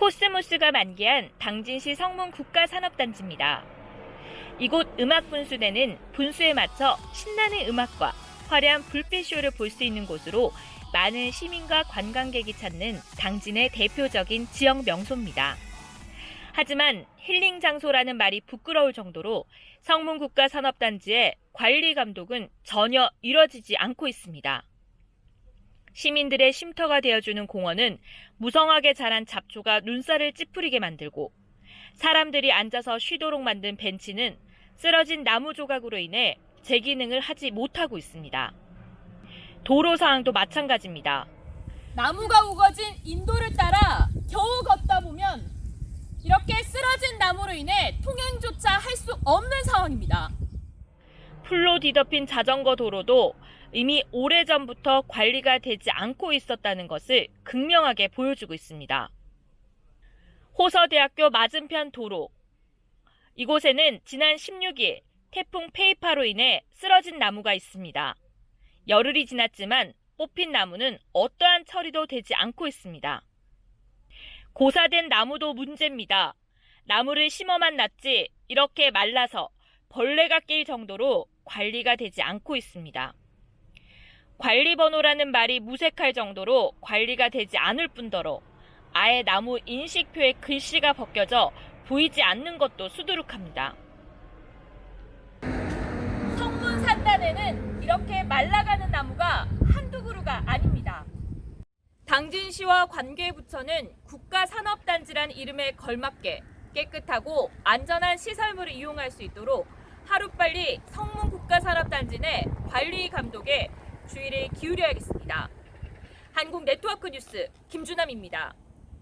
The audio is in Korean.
코스모스가 만개한 당진시 성문 국가산업단지입니다. 이곳 음악 분수대는 분수에 맞춰 신나는 음악과 화려한 불빛쇼를 볼 수 있는 곳으로 많은 시민과 관광객이 찾는 당진의 대표적인 지역 명소입니다. 하지만 힐링 장소라는 말이 부끄러울 정도로 성문국가산업단지의 관리 감독은 전혀 이뤄지지 않고 있습니다. 시민들의 쉼터가 되어주는 공원은 무성하게 자란 잡초가 눈살을 찌푸리게 만들고 사람들이 앉아서 쉬도록 만든 벤치는 쓰러진 나무 조각으로 인해 제 기능을 하지 못하고 있습니다. 도로 상황도 마찬가지입니다. 나무가 우거진 인도를 따라 겨우 걷다 보면 이렇게 쓰러진 나무로 인해 통행조차 할 수 없는 상황입니다. 풀로 뒤덮인 자전거 도로도 이미 오래전부터 관리가 되지 않고 있었다는 것을 극명하게 보여주고 있습니다. 호서대학교 맞은편 도로. 이곳에는 지난 16일 태풍 페이파로 인해 쓰러진 나무가 있습니다. 열흘이 지났지만 뽑힌 나무는 어떠한 처리도 되지 않고 있습니다. 고사된 나무도 문제입니다. 나무를 심어만 놨지 이렇게 말라서 벌레가 낄 정도로 관리가 되지 않고 있습니다. 관리 번호라는 말이 무색할 정도로 관리가 되지 않을 뿐더러 아예 나무 인식표에 글씨가 벗겨져 보이지 않는 것도 수두룩합니다. 성문 산단에는 이렇게 말라가는 나무가 한두 그루가 아닙니다. 당진시와 관계부처는 국가산업단지란 이름에 걸맞게 깨끗하고 안전한 시설물을 이용할 수 있도록 하루빨리 성문 국가산업단지 내 관리 감독에 주의를 기울여야겠습니다. 한국 네트워크 뉴스 김주남입니다.